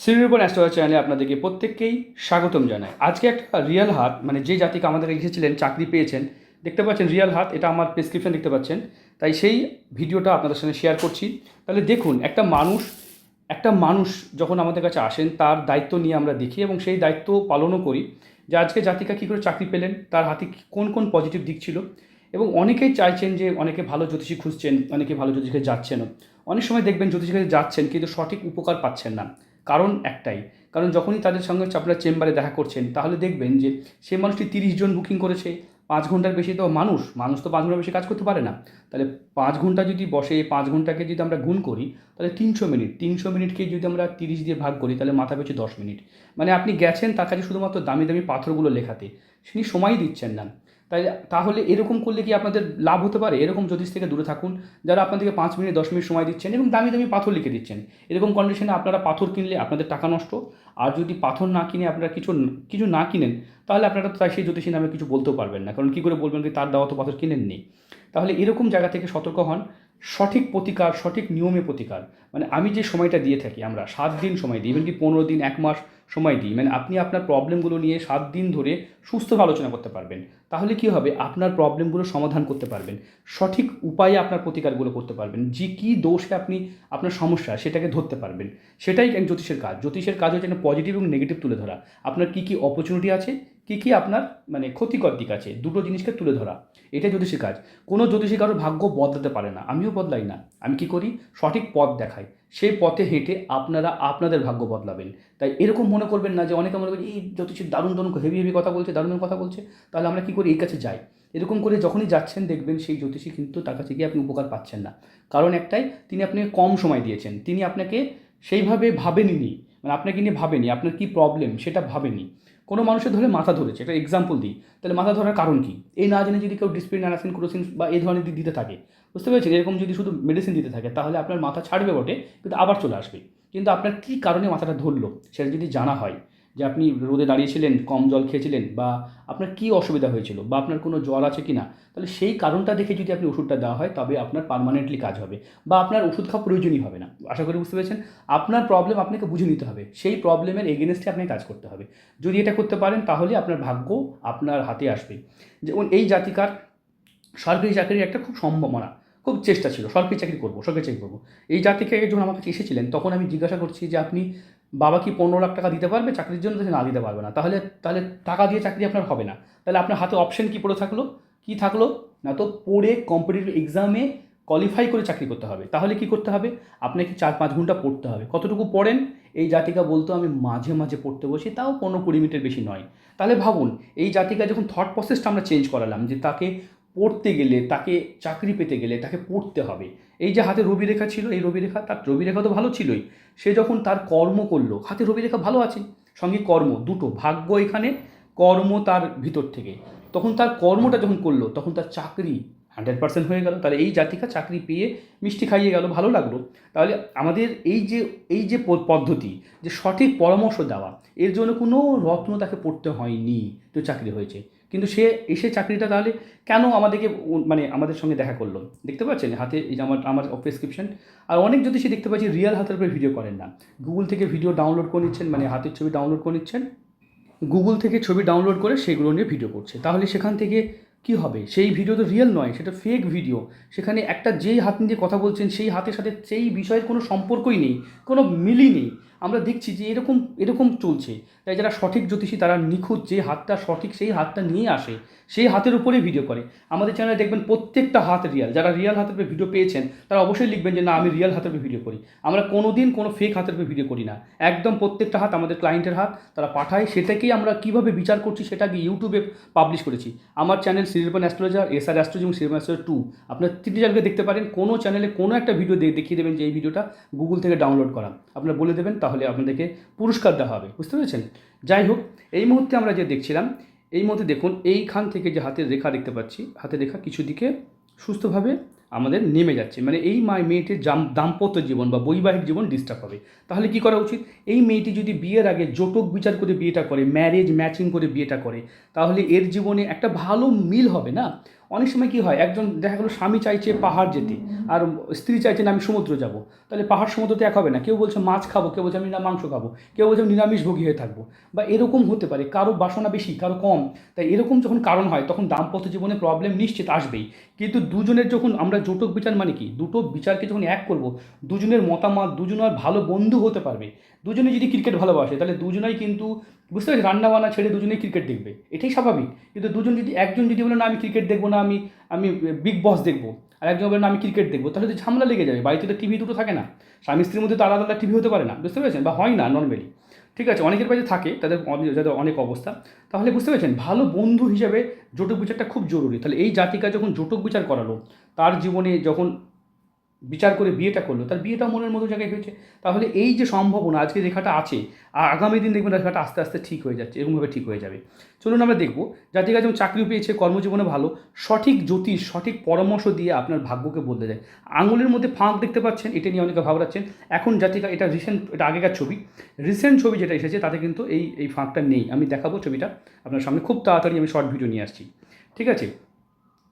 সিরিপন astrology চ্যানেলে আপনাদেরকে প্রত্যেককেই স্বাগতম জানাই। আজকে একটা রিয়েল হাত মানে যে জাতিকে আমাদের এসেছিলেন চাকরি পেয়েছেন, দেখতে পাচ্ছেন রিয়েল হাত এটা আমার প্রেসক্রিপশন দেখতে পাচ্ছেন। তাই সেই ভিডিওটা আপনাদের সঙ্গে শেয়ার করছি। তাহলে দেখুন, একটা মানুষ একটা মানুষ যখন আমাদের কাছে আসেন, তার দায়িত্ব নিয়ে আমরা দেখি এবং সেই দায়িত্ব পালনও করি যে আজকে জাতিকা কী করে চাকরি পেলেন, তার হাতে কোন কোন পজিটিভ দিক ছিল? এবং অনেকেই চাইছেন যে অনেকে ভালো জ্যোতিষী খুঁজছেন, অনেকে ভালো জ্যোতিষীকে যাচ্ছেনও। অনেক সময় দেখবেন জ্যোতিষীকে যাচ্ছেন কিন্তু সঠিক উপকার পাচ্ছেন না। কারণ একটাই, কারণ যখনই তাদের সঙ্গে আপনার চেম্বারে দেখা করছেন, তাহলে দেখবেন যে সে মানুষটি তিরিশ জন বুকিং করেছে, পাঁচ ঘণ্টার বেশি তো মানুষ মানুষ তো পাঁচ ঘণ্টার বেশি কাজ করতে পারে না। তাহলে পাঁচ ঘণ্টা যদি বসে, পাঁচ ঘন্টাকে যদি আমরা গুণ করি, তাহলে তিনশো মিনিট, তিনশো মিনিটকে যদি আমরা তিরিশ দিয়ে ভাগ করি, তাহলে মাথা পিছু দশ মিনিট। মানে আপনি গেছেন তার কাছে শুধুমাত্র দামি দামি পাথরগুলো লেখাতে, তিনি সময় দিচ্ছেন না। তাই তাহলে এরকম করলে কি আপনাদের লাভ হতে পারে? এরকম জ্যোতিষ থেকে দূরে থাকুন। যারা আপনাদেরকে পাঁচ মিনিট, দশ মিনিট সময় দিচ্ছেন এবং দামি দামি পাথর লিখে দিচ্ছেন। এরকম কন্ডিশনে আপনারা পাথর কিনলে আপনাদের টাকা নষ্ট। আর যদি পাথর না কিনে আপনারা কিছু কিছু না কিনেন, তাহলে আপনারা তাই সেই জ্যোতিষী নামে কিছু বলতেও পারবেন না। কারণ কী করে বলবেন যে তার দেওয়া তো পাথর কিনেননি? তাহলে এরকম জায়গা থেকে সতর্ক হন। সঠিক প্রতিকার, সঠিক নিয়মে প্রতিকার। মানে আমি যে সময়টা দিয়ে থাকি আমরা, সাত দিন সময় দিই ইভেন কি পনেরো দিন, এক মাস সময় দিই। মানে আপনি আপনার প্রবলেমগুলো নিয়ে সাত দিন ধরে সুস্থভাবে আলোচনা করতে পারবেন। তাহলে কি হবে? আপনার প্রবলেমগুলো সমাধান করতে পারবেন। সঠিক উপায়ে আপনার প্রতিকারগুলো করতে পারবেন। যে কী দোষে আপনি আপনার সমস্যা, সেটাকে ধরতে পারবেন। সেটাই জ্যোতিষের কাজ। জ্যোতিষের কাজ হচ্ছে পজিটিভ এবং নেগেটিভ তুলে ধরা। আপনার কী কী অপরচুনিটি আছে? কী কী আপনার মানে ক্ষতিকর দিক আছে? দুটো জিনিসকে তুলে ধরা। এটা জ্যোতিষী কাজ। কোনো জ্যোতিষী কারোর ভাগ্য বদলাতে পারে না। আমিও বদলাই না। আমি কি করি? সঠিক পথ দেখাই। সেই পথে হেঁটে আপনারা আপনাদের ভাগ্য বদলাবেন। তাই এরকম মনে করবেন না যে অনেকে মনে করেন এই জ্যোতিষীর দারুণ দারুণ হেভি হেভি কথা বলছে, দারুণ কথা বলছে। তাহলে আমরা কী করি? এই কাছে যাই। এরকম করে যখনই যাচ্ছেন দেখবেন সেই জ্যোতিষী কিন্তু তার কাছে গিয়ে আপনি উপকার পাচ্ছেন না। কারণ একটাই, তিনি আপনাকে কম সময় দিয়েছেন। তিনি আপনাকে সেইভাবে ভাবেননি মানে আপনাকে নিয়ে ভাবেনি। আপনার কী প্রবলেম সেটা ভাবেনি। কোনো মানুষের ধরে মাথা ধরেছে, একটা এক্সাম্পল দিই। তাহলে মাথা ধরার কারণ কি? এই না জেনে যদি কেউ ডিসপ্লিন অ্যানাসিন ক্রোসিন বা এই ধরনের দিক দিতে থাকে, বুঝতে পেরেছেন? এরকম যদি শুধু মেডিসিন দিতে থাকে, তাহলে আপনার মাথা ছাড়বে বটে, কিন্তু আবার চলে আসবে। কিন্তু আপনার কী কারণে মাথাটা ধরলো, সেটা যদি জানা হয় যে আপনি রোদে দাঁড়িয়েছিলেন, কম জল খেয়েছিলেন বা আপনার কী অসুবিধা হয়েছিল বা আপনার কোনো জ্বর আছে কি না তাহলে সেই কারণটা দেখে যদি আপনি ওষুধটা দেওয়া হয়, তবে আপনার পার্মানেন্টলি কাজ হবে বা আপনার ওষুধ খাওয়া প্রয়োজনই হবে না। আশা করি বুঝতে পেরেছেন? আপনার প্রবলেম আপনাকে বুঝে নিতে হবে। সেই প্রবলেমের এগেনস্টে আপনাকে কাজ করতে হবে। যদি এটা করতে পারেন, তাহলে আপনার ভাগ্য আপনার হাতে আসবে। যেমন এই জাতিকার সরকারি চাকরির একটা খুব সম্ভাবনা, খুব চেষ্টা ছিল। সরকারি চাকরি করব, সরকারি চাকরি করব। এই জাতিকে যখন আমার কাছে এসেছিলেন তখন আমি জিজ্ঞাসা করছি যে, আপনি বাবা কি পনেরো লাখ টাকা দিতে পারবে? চাকরির জন্য না দিতে পারবে না। তাহলে তাহলে টাকা দিয়ে চাকরি আপনার হবে না। তাহলে আপনার হাতে অপশন কী পড়ে থাকল? কী থাকল? না তো পড়ে কম্পিটিটিভ এক্সামে কোয়ালিফাই করে চাকরি করতে হবে। তাহলে কি করতে হবে? আপনাকে চার পাঁচ ঘণ্টা পড়তে হবে। কতটুকু পড়েন? এই জাতিকা বলতো, আমি মাঝে মাঝে পড়তে বসি, তাও পনেরো কুড়ি মিনিটের বেশি নয়। তাহলে ভাবুন, এই জাতিকা যখন থট প্রসেসটা আমরা চেঞ্জ করালাম যে তাকে পড়তে গেলে, তাকে চাকরি পেতে গেলে তাকে পড়তে হবে। এই যে হাতে রবি রেখা ছিল, এই রবি রেখা তার রবি রেখা তো ভালো ছিলই। সে যখন তার কর্ম করল হাতে রবি রেখা ভালো আছে, সঙ্গে কর্ম, দুটো ভাগ্য এখানে, কর্ম তার ভিতর থেকে। তখন তার কর্মটা যখন করল, তখন তার চাকরি হান্ড্রেড পার্সেন্ট হয়ে গেল। তাহলে এই জাতিকা চাকরি পেয়ে মিষ্টি খাইয়ে গেল, ভালো লাগল। তাহলে আমাদের এই যে এই যে পদ্ধতি, যে সঠিক পরামর্শ দেওয়া, এর জন্য কোনো রত্ন তাকে পড়তে হয়নি তো চাকরি হয়েছে। কিন্তু সে এসে চাকরিটা তাহলে কেন আমাদেরকে মানে আমাদের সঙ্গে দেখা করল? দেখতে পাচ্ছেন? হাতে এই যে আমার আমার প্রেসক্রিপশন আর অনেক যদি সে দেখতে পাচ্ছি রিয়েল হাতের উপরে ভিডিও করেন না। গুগল থেকে ভিডিও ডাউনলোড করে নিচ্ছেন মানে হাতের ছবি ডাউনলোড করে নিচ্ছেন। গুগল থেকে ছবি ডাউনলোড করে সেগুলো নিয়ে ভিডিও করছে। তাহলে সেখান থেকে কি হবে? সেই ভিডিও তো রিয়েল নয়, সেটা ফেক ভিডিও সেখানে একটা যেই হাত নিয়ে কথা বলছেন, সেই হাতের সাথে সেই বিষয়ের কোনো সম্পর্কই নেই, কোনো মিলই নেই। আমরা দেখছি যে এরকম এরকম চলছে। তাই যারা সঠিক জ্যোতিষী, তারা নিখুঁত যে হাতটা, সঠিক সেই হাতটা নিয়ে আসে, সেই হাতের উপরেই ভিডিও করে। আমাদের চ্যানেলে দেখবেন প্রত্যেকটা হাত রিয়াল যারা রিয়াল হাতের উপরে ভিডিও পেয়েছেন, তারা অবশ্যই লিখবেন যে, না, আমি রিয়াল হাতের উপরে ভিডিও করি। আমরা কোনো দিন কোনো ফেক হাতের উপরে ভিডিও করি না। একদম প্রত্যেকটা হাত আমাদের ক্লায়েন্টের হাত, তারা পাঠায়। সেটাকেই আমরা কীভাবে বিচার করছি সেটাকে ইউটিউবে পাবলিশ করেছি। আমার channel Siripon astrologer S R astrology এবং সিরিপন অ্যাস্ট্রোলজার টু আপনার তিনটি জায়গায় দেখতে পারেন। কোনো চ্যানেলে কোনো একটা ভিডিও দেখিয়ে দেবেন যে এই ভিডিওটা গুগল থেকে ডাউনলোড করা। আপনারা বলে দেবেন তাহলে আপনাদেরকে পুরস্কার দেওয়া হবে, বুঝতে পেরেছেন? যাই হোক, এই মুহূর্তে আমরা যে দেখছিলাম, এই মুহূর্তে দেখুন, এইখান থেকে যে হাতের রেখা দেখতে পাচ্ছি, হাতের রেখা কিছু দিকে সুস্থভাবে আমাদের নেমে যাচ্ছে। মানে এই মা মেয়েটির জাম- দাম্পত্য জীবন বা বৈবাহিক জীবন ডিস্টার্ব হবে। তাহলে কি করা উচিত? এই মেয়েটি যদি বিয়ের আগে জটক বিচার করে বিয়েটা করে ম্যারেজ ম্যাচিং করে বিয়েটা করে, তাহলে এর জীবনে একটা ভালো মিল হবে না? অনেক সময় কি হয়, একজন দেখা গেলো স্বামী চাইছে পাহাড় যেতে, আর স্ত্রী চাইছে না আমি সমুদ্র যাব। তাহলে পাহাড় সমুদ্রতে এক হবে না, কেউ বলছে মাছ খাব, কেউ বলছে আমি না মাংস খাব, কেউ বলছে আমি নিরামিষভোগী হয়ে থাকব। বা এরকম হতে পারে, কারও বাসনা বেশি, কারও কম, তাই এরকম যখন কারণ হয়, তখন দাম্পত্য জীবনে প্রবলেম নিশ্চিত আসবেই। কিন্তু দুজনের যখন আমরা জোটক বিচার মানে কি, দুটো বিচারকে যখন এক করব, দুজনের মতামত, দুজনের ভালো বন্ধু হতে পারবে। দুজনে যদি ক্রিকেট ভালোবাসে, তাহলে দুজনেই কিন্তু বুঝতে পারছি? রান্না বান্না ছেড়ে দুজনেই ক্রিকেট দেখবে। এটাই স্বাভাবিক। কিন্তু দুজন যদি, একজন যদি বলে, না, আমি ক্রিকেট দেখব না, আমি আমি বিগ বস দেখব। আর একজন বলে, না, আমি ক্রিকেট দেখব। তাহলে তো ঝামেলা লেগে যাবে। বাড়িতে তো টিভি দুটো থাকে না। স্বামী স্ত্রীর মধ্যে তো আলাদা আলাদা টিভি হতে পারে না। বুঝতে পেরেছেন? বা হয় না নর্মালি ঠিক আছে, অনেকের বাড়িতে থাকে, তাদের যাদের অনেক অবস্থা। তাহলে বুঝতে পেরেছেন? ভালো বন্ধু হিসেবে জোটক বিচারটা খুব জরুরি। তাহলে এই জাতিকা যখন জোটক বিচার করালো, তার জীবনে যখন বিচার করে বিয়েটা করল, তার বিয়েটা মনের মতো জায়গায় হয়েছে। তাহলে এই যে সম্ভাবনা আজকে রেখাটা আছে, আর আগামী দিন দেখবেন রেখাটা আস্তে আস্তে ঠিক হয়ে যাচ্ছে, এরকমভাবে ঠিক হয়ে যাবে। চলুন আমরা দেখব জাতিকা যেমন চাকরি পেয়েছে, কর্মজীবনে ভালো, সঠিক জ্যোতিষ, সঠিক পরামর্শ দিয়ে আপনার ভাগ্যকে বলতে দেয়। আঙুলের মধ্যে ফাঁক দেখতে পাচ্ছেন, এটা নিয়ে অনেকে ভাবরাচ্ছেন এখন জাতিকা, এটা রিসেন্ট এটা আগেকার ছবি। রিসেন্ট ছবি যেটা এসেছে, তাতে কিন্তু এই এই ফাঁকটা নেই। আমি দেখাবো ছবিটা আপনার সামনে, খুব তাড়াতাড়ি আমি শর্ট ভিডিও নিয়ে আসছি। ঠিক আছে?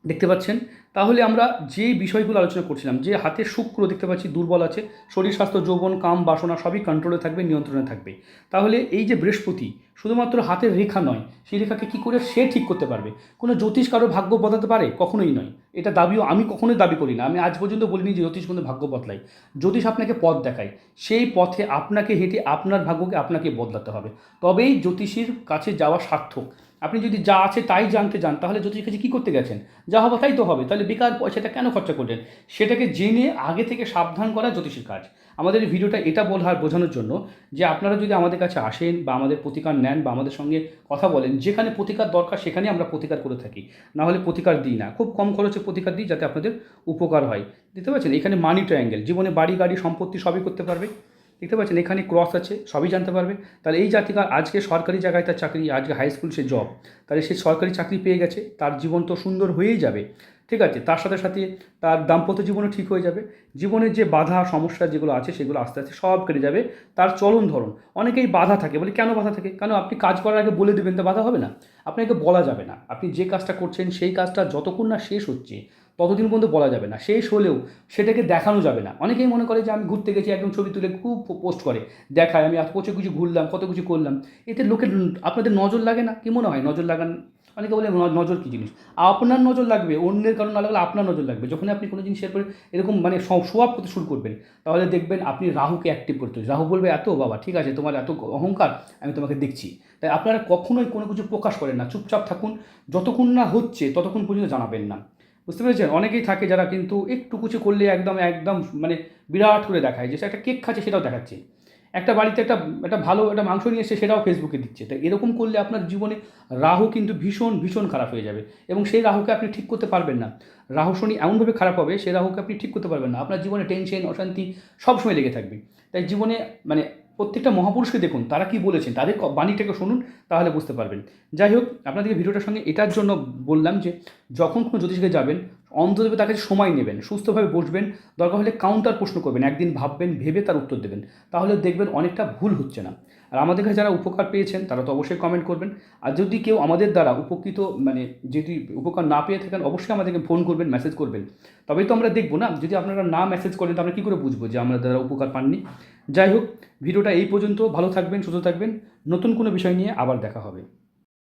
দেখতে পাচ্ছেন। তাহলে আমরা যে বিষয়গুলো আলোচনা করছিলাম, যে হাতের শুক্র দেখতে পাচ্ছি, দুর্বল আছে, শরীর স্বাস্থ্য, যৌবন, কাম, বাসনা সবই কন্ট্রোলে থাকবে, নিয়ন্ত্রণে থাকবে। তাহলে এই যে বৃহস্পতি, শুধুমাত্র হাতের রেখা নয়, সেই রেখাকে কী করে সে ঠিক করতে পারবে? কোনো জ্যোতিষ কারও ভাগ্য বদলাতে পারে? কখনোই নয়। এটা দাবিও আমি কখনোই দাবি করি না। আমি আজ পর্যন্ত বলিনি যে জ্যোতিষ কিন্তু ভাগ্য বদলায়। জ্যোতিষ আপনাকে পথ দেখায়। সেই পথে আপনাকে হেঁটে আপনার ভাগ্যকে আপনাকে বদলাতে হবে। তবেই জ্যোতিষীর কাছে যাওয়া সার্থক। আপনি যদি যা আছে তাই জানতে যান, তাহলে জ্যোতিষের কাছে কী করতে গেছেন? যা হবে তাই তো হবে, তাহলে বেকার পয়সাটা কেন খরচা করলেন? সেটাকে জেনে আগে থেকে সাবধান করা জ্যোতিষের কাজ। আমাদের ভিডিওটা এটা বলার বোঝানোর জন্য যে আপনারা যদি আমাদের কাছে আসেন বা আমাদের প্রতিকার নেন বা আমাদের সঙ্গে কথা বলেন, যেখানে প্রতিকার দরকার সেখানে আমরা প্রতিকার করে থাকি। না হলে প্রতিকার দিই না। খুব কম খরচে প্রতিকার দিই যাতে আপনাদের উপকার হয়। দেখতে পাচ্ছেন? এখানে মানি ট্রায়াঙ্গেল জীবনে বাড়ি, গাড়ি, সম্পত্তি সবই করতে পারবে। দেখতে পাচ্ছেন, এখানে ক্রস আছে, সবই জানতে পারবে। তাহলে এই জাতিকার আজকে সরকারি জায়গায় তার চাকরি, আজকে হাই স্কুল সে জব তাহলে সে সরকারি চাকরি পেয়ে গেছে, তার জীবন তো সুন্দর হয়েই যাবে। ঠিক আছে, তার সাথে সাথে তার দাম্পত্য জীবনও ঠিক হয়ে যাবে। জীবনের যে বাধা, সমস্যা যেগুলো আছে, সেগুলো আস্তে আস্তে সব কেটে যাবে। তার চলন ধরন, অনেকেই বাধা থাকে। বলে, কেন বাধা থাকে? কেন আপনি কাজ করার আগে বলে দেবেন তো বাধা হবে না? আপনাকে বলা যাবে না। আপনি যে কাজটা করছেন, সেই কাজটা যতক্ষণ না শেষ হচ্ছে ততদিন পর্যন্ত বলা যাবে না। শেষ হলেও সেটাকে দেখানো যাবে না। অনেকেই মনে করে যে আমি ঘুরতে গেছি, একদম ছবি তুলে খুব পোস্ট করে। দেখায়, আমি কত কিছু ঘুরলাম, কত কিছু করলাম। এতে লোকের আপনাদের নজর লাগে না? কি মনে হয়? নজর লাগান, অনেকে বলে নজর কী জিনিস? আপনার নজর লাগবে, অন্যের কারণ না লাগলে আপনার নজর লাগবে। যখন আপনি কোনো জিনিসের পরে এরকম মানে সোয়াব করতে শুরু করবেন, তাহলে দেখবেন আপনি রাহুকে অ্যাক্টিভ করতে। রাহু বলবে, এত বাবা, ঠিক আছে, তোমার এত অহংকার, আমি তোমাকে দেখছি। তাই আপনারা কখনোই কোনো কিছু প্রকাশ করেন না। চুপচাপ থাকুন। যতক্ষণ না হচ্ছে, ততক্ষণ পর্যন্ত জানাবেন না। বুঝতে পেরেছেন? অনেকেই থাকে যারা কিন্তু একটু কিছু করলে একদম একদম মানে বিরাট করে দেখায়। যে একটা কেক খাচ্ছে সেটাও দেখাচ্ছে। একটা বাড়িতে একটা একটা ভালো একটা মাংস নিয়ে এসে সেটাও ফেসবুকে দিচ্ছে। তাই এরকম করলে আপনার জীবনে রাহু কিন্তু ভীষণ ভীষণ খারাপ হয়ে যাবে। এবং সেই রাহুকে আপনি ঠিক করতে পারবেন না। রাহু শনি এমনভাবে খারাপ হবে সেই রাহুকে আপনি ঠিক করতে পারবেন না। আপনার জীবনে টেনশন অশান্তি সবসময় লেগে থাকবে। তাই জীবনে মানে প্রত্যেকটা মহাপুরুষকে দেখুন, তারা কি বলেছেন, তাদের বাণীটাকে শুনুন, তাহলে বুঝতে পারবেন। যাই হোক, আপনাদেরকে ভিডিওটার সঙ্গে এটার জন্য বললাম যে, যখন কোনো জ্যোতিষকে যাবেন অন্তত তার কাছে সময় নেবেন, সুস্থভাবে বসবেন, দরকার হলে কাউন্টার প্রশ্ন করবেন, একদিন ভাববেন, ভেবে তার উত্তর দেবেন। তাহলে দেখবেন অনেকটা ভুল হচ্ছে না। আর আমাদের কাছে যারা উপকার পেয়েছেন, তারা তো অবশ্যই কমেন্ট করবেন। আর যদি কেউ আমাদের দ্বারা উপকৃত মানে যদি উপকার না পেয়ে থাকেন, অবশ্যই আমাদেরকে ফোন করবেন মেসেজ করবেন। তবেই তো আমরা দেখব না। যদি আপনারা না মেসেজ করেন, তো আমরা কী করে বুঝব যে আমরা দ্বারা উপকার পাননি? যাই হোক, ভিডিওটা এই পর্যন্ত। ভালো থাকবেন, সুস্থ থাকবেন। নতুন কোনো বিষয় নিয়ে আবার দেখা হবে।